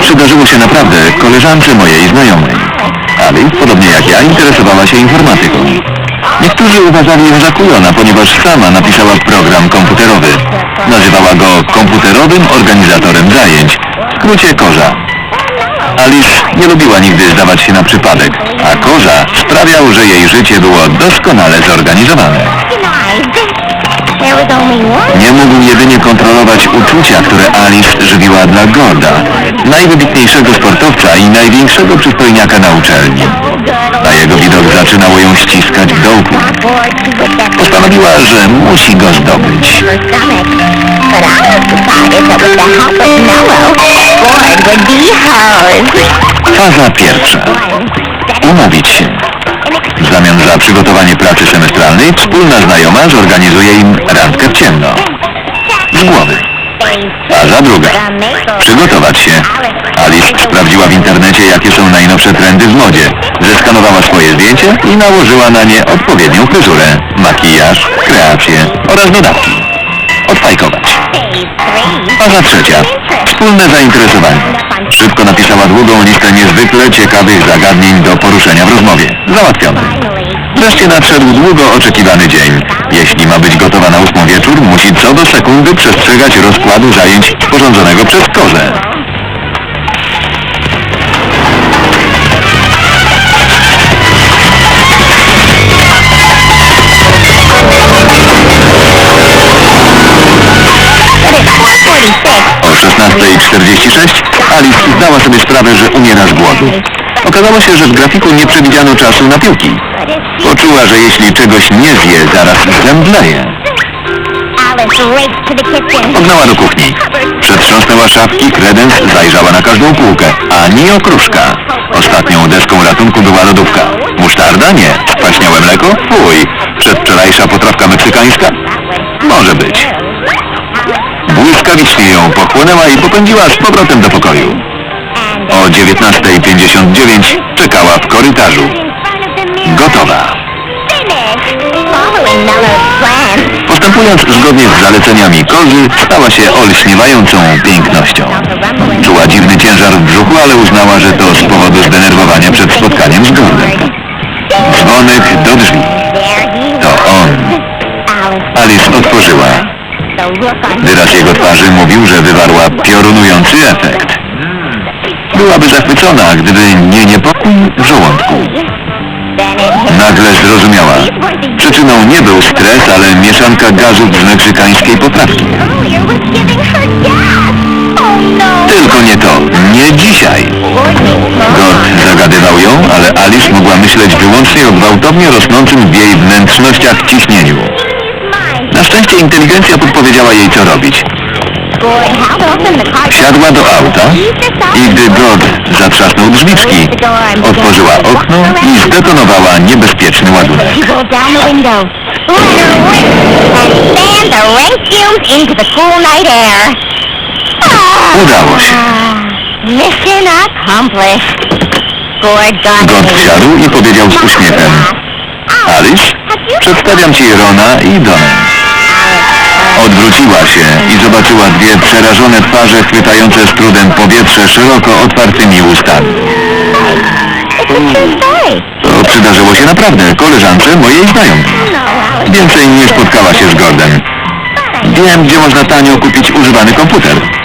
przydarzyło się naprawdę koleżance mojej znajomej. Alice, podobnie jak ja, interesowała się informatyką. Niektórzy uważali ją za kujona, ponieważ sama napisała program komputerowy. Nazywała go komputerowym organizatorem zajęć, w skrócie KORZA. Alice nie lubiła nigdy zdawać się na przypadek, a Korza sprawiał, że jej życie było doskonale zorganizowane. Nie mógł jedynie kontrolować uczucia, które Alice żywiła dla Gorda, najwybitniejszego sportowca i największego przystojniaka na uczelni. Na jego widok zaczynało ją ściskać w dołku. Postanowiła, że musi go zdobyć. Faza pierwsza. Umówić się. W zamian za przygotowanie pracy semestralnej wspólna znajoma zorganizuje im randkę w ciemno. Z głowy. Faza druga. Przygotować się. Alice sprawdziła w internecie, jakie są najnowsze trendy w modzie. Zeskanowała swoje zdjęcie i nałożyła na nie odpowiednią fryzurę, makijaż, kreację oraz dodatki. Odfajkować. Faza trzecia. Wspólne zainteresowanie. Szybko napisała długą listę niezwykle ciekawych zagadnień do poruszenia w rozmowie. Załatwione. Wreszcie nadszedł długo oczekiwany dzień. Jeśli ma być gotowa na ósmą wieczór, musi co do sekundy przestrzegać rozkładu zajęć sporządzonego przez Kozę. O 16.46 Alice zdała sobie sprawę, że umiera z głodu. Okazało się, że w grafiku nie przewidziano czasu na piłki. Poczuła, że jeśli czegoś nie zje, zaraz zemdleje. Pognała do kuchni. Przetrząsnęła szafki, kredens, zajrzała na każdą półkę. Ani okruszka. Ostatnią deską ratunku była lodówka. Musztarda? Nie. Kwaśniałe mleko? Fuj. Przedwczorajsza potrawka meksykańska? Może być. Błyskawicznie ją pochłonęła i popędziła z powrotem do pokoju. O 19.59 czekała w korytarzu. Gotowa. Postępując zgodnie z zaleceniami kozy, stała się olśniewającą pięknością. Czuła dziwny ciężar w brzuchu, ale uznała, że to z powodu zdenerwowania przed spotkaniem z Gordem. Dzwonek do drzwi. To on. Alice otworzyła. Wyraz jego twarzy mówił, że wywarła piorunujący efekt. Byłaby zachwycona, gdyby nie niepokój w żołądku. Nagle zrozumiała. Przyczyną nie był stres, ale mieszanka gazów z meksykańskiej potrawki. Tylko nie to. Nie dzisiaj. Gord zagadywał ją, ale Alice mogła myśleć wyłącznie o gwałtownie rosnącym w jej wnętrznościach ciśnieniu. Na szczęście inteligencja podpowiedziała jej co robić. Wsiadła do auta i gdy Gord zatrzasnął drzwiczki, otworzyła okno i zdetonowała niebezpieczny ładunek. Udało się. Mission accomplished. Gord wsiadł i powiedział z uśmiechem. Alice, przedstawiam ci Rona i Donę. Odwróciła się i zobaczyła dwie przerażone twarze chwytające z trudem powietrze szeroko otwartymi ustami. To przydarzyło się naprawdę koleżance mojej znajomej. Więcej nie spotkała się z Gordem. Wiem, gdzie można tanio kupić używany komputer.